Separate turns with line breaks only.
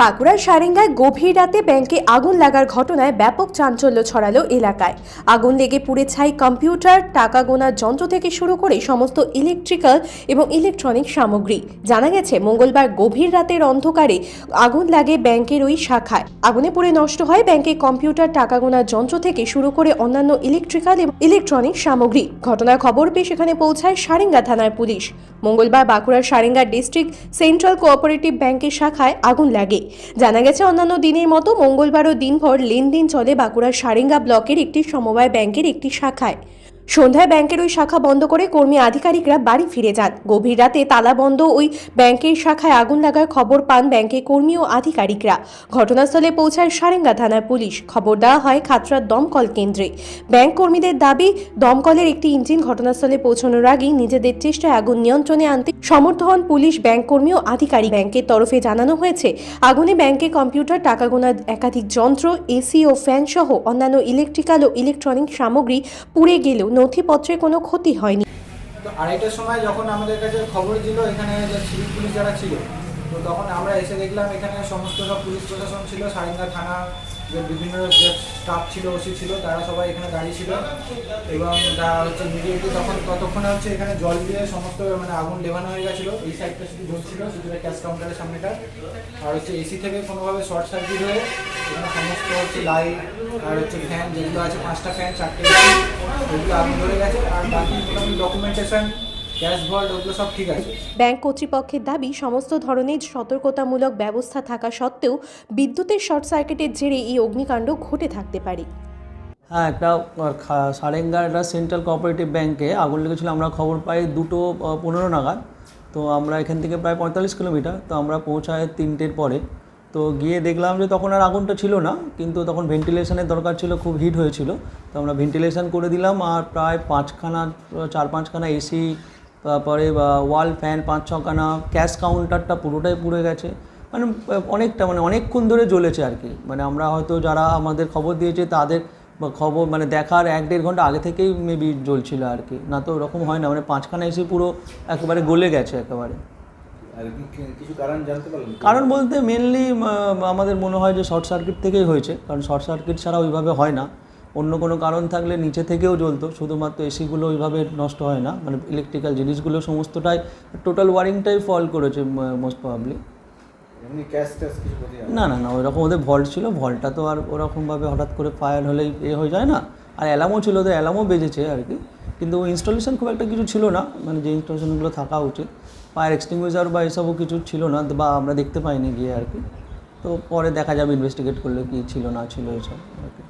বাঁকুড়ার সারেঙ্গায় গভীর রাতে ব্যাংকে আগুন লাগার ঘটনায় ব্যাপক চাঞ্চল্য ছড়ালো এলাকায়। আগুন লেগে পুড়ে ছাই কম্পিউটার, টাকা গোনার যন্ত্র থেকে শুরু করে সমস্ত ইলেকট্রিক্যাল এবং ইলেকট্রনিক সামগ্রী। জানা গেছে, মঙ্গলবার গভীর রাতের অন্ধকারে আগুন লাগে ব্যাংকের ওই শাখায়। আগুনে পুড়ে নষ্ট হয় ব্যাংকের কম্পিউটার, টাকা গোনার যন্ত্র থেকে শুরু করে অন্যান্য ইলেকট্রিক্যাল এবং ইলেকট্রনিক সামগ্রী। ঘটনার খবর পেয়ে সেখানে পৌঁছায় সারেঙ্গা থানার পুলিশ। মঙ্গলবার বাঁকুড়ার সারেঙ্গা ডিস্ট্রিক্ট সেন্ট্রাল কোঅপারেটিভ ব্যাংকের শাখায় আগুন লাগে। জানা গেছে, অন্যান্য দিনের মতো মঙ্গলবারও দিনভর লেনদেন চলে বাঁকুড়ার সারেঙ্গা ব্লকের একটি সমবায় ব্যাংকের একটি শাখায়। সন্ধ্যায় ব্যাংকের ওই শাখা বন্ধ করে কর্মী আধিকারিকরা বাড়ি ফিরে যান। গভীর রাতে তালা বন্ধ ওই ব্যাংকের শাখায় আগুন লাগার খবর পান ব্যাংকের কর্মী ও আধিকারিকরা। ঘটনাস্থলে পৌঁছায় সারেঙ্গা থানার পুলিশ। খবর দেওয়া হয় খাতড়ার দমকল কেন্দ্রে। ব্যাংক কর্মীদের দাবি, দমকলের একটি ইঞ্জিন ঘটনাস্থলে পৌঁছানোর আগেই নিজেদের চেষ্টায় আগুন নিয়ন্ত্রণে আনতে সমর্থ হন পুলিশ, ব্যাংক কর্মী ও আধিকারিক। ব্যাংকের তরফে জানানো হয়েছে, আগুনে ব্যাংকে কম্পিউটার টাকা গোনার একাধিক যন্ত্র, এসি ও ফ্যান সহ অন্যান্য ইলেকট্রিক্যাল ও ইলেকট্রনিক সামগ্রী পুড়ে গেলেও নথিপত্রে কোনো ক্ষতি হয়নি।
তো আড়াইটার সময় যখন আমাদের কাছে খবর ছিল, এখানে যে সিভিল পুলিশ যারা ছিল, তো তখন আমরা এসে দেখলাম এখানে সমস্ত সব পুলিশ প্রশাসন ছিল, সারিঙ্গা থানা যে বিভিন্ন যে স্টাফ ছিল ওসি ছিল, তারা সবাই এখানে দাঁড়িয়ে ছিল। এবং তারা হচ্ছে ইমিডিয়েটলি তখন ততক্ষণে হচ্ছে এখানে জল দিয়ে সমস্ত মানে আগুন লেভানো হয়ে গেছিল। এই সাইডটা শুধু জ্বলছিল, শুধু ক্যাশ কাউন্টারের সামনেটা। আর হচ্ছে এসি থেকে কোনোভাবে শর্ট সার্কিট হয়ে এখানে সমস্ত হচ্ছে লাইট আর হচ্ছে ফ্যান যেগুলো আছে, পাঁচটা ফ্যান চারটে ওগুলো আগুন ধরে গেছে। আর বাকি ডকুমেন্টেশন ক্যাশ ভল্ট ওগুলো সব ঠিক আছে।
ব্যাংক কর্তৃপক্ষের দাবি সমস্ত ধরনের সতর্কতামূলক ব্যবস্থা থাকা সত্ত্বেও বিদ্যুতের শর্ট সার্কিটের জেরে এই অগ্নিকাণ্ড ঘটে থাকতে পারে।
হ্যাঁ একটা সারেঙ্গার একটা সেন্ট্রাল কোঅপারেটিভ ব্যাংকে আগুন লেগেছিল আমরা খবর পাই দুটো পনেরো নাগাদ। তো আমরা এখান থেকে প্রায় পঁয়তাল্লিশ কিলোমিটার তো আমরা পৌঁছায় তিনটের পরে। তো গিয়ে দেখলাম যে তখন আর আগুনটা ছিল না কিন্তু তখন ভেন্টিলেশনের দরকার ছিল খুব হিট হয়েছিল। তো আমরা ভেন্টিলেশন করে দিলাম আর প্রায় পাঁচখানা চার পাঁচখানা এসি তারপরে ওয়াল ফ্যান পাঁচ ছখানা ক্যাশ কাউন্টারটা পুরোটাই পুড়ে গেছে। মানে অনেকটা মানে অনেকক্ষণ ধরে জ্বলেছে আর কি। মানে আমরা হয়তো যারা আমাদের খবর দিয়েছে তাদের খবর মানে দেখার এক দেড় ঘণ্টা আগে থেকেই মেবি জ্বলছিল আর কি। না তো ওরকম হয় না মানে পাঁচখানা এসে পুরো একেবারে গলে গেছে একেবারে।
কারণ
বলতে মেনলি আমাদের মনে হয় যে শর্ট সার্কিট থেকেই হয়েছে। কারণ শর্ট সার্কিট ছাড়া ওইভাবে হয় না। অন্য কোনো কারণ থাকলে নিচে থেকেও জ্বলতো শুধুমাত্র এসিগুলো ওইভাবে নষ্ট হয় না মানে ইলেকট্রিক্যাল জিনিসগুলো সমস্তটাই টোটাল ওয়ারিংটাই ফল করেছে মোস্ট প্রবাবলি না? না না ওইরকম ওদের ভল্ট ছিল ভল্টটা তো আর ওরকমভাবে হঠাৎ করে ফায়ার হলেই এ হয়ে যায় না। আর অ্যালামও ছিল ওদের অ্যালামও বেজেছে আর কি। কিন্তু ইনস্টলেশন খুব একটা কিছু ছিল না মানে যে ইনস্টলেশনগুলো থাকা উচিত। ফায়ার এক্সটিংগুইজার বা এসবও কিছু ছিল না বা আমরা দেখতে পাইনি গিয়ে আর কি। তো পরে দেখা যাবে ইনভেস্টিগেট করলে কি ছিল না ছিল এসব আর কি।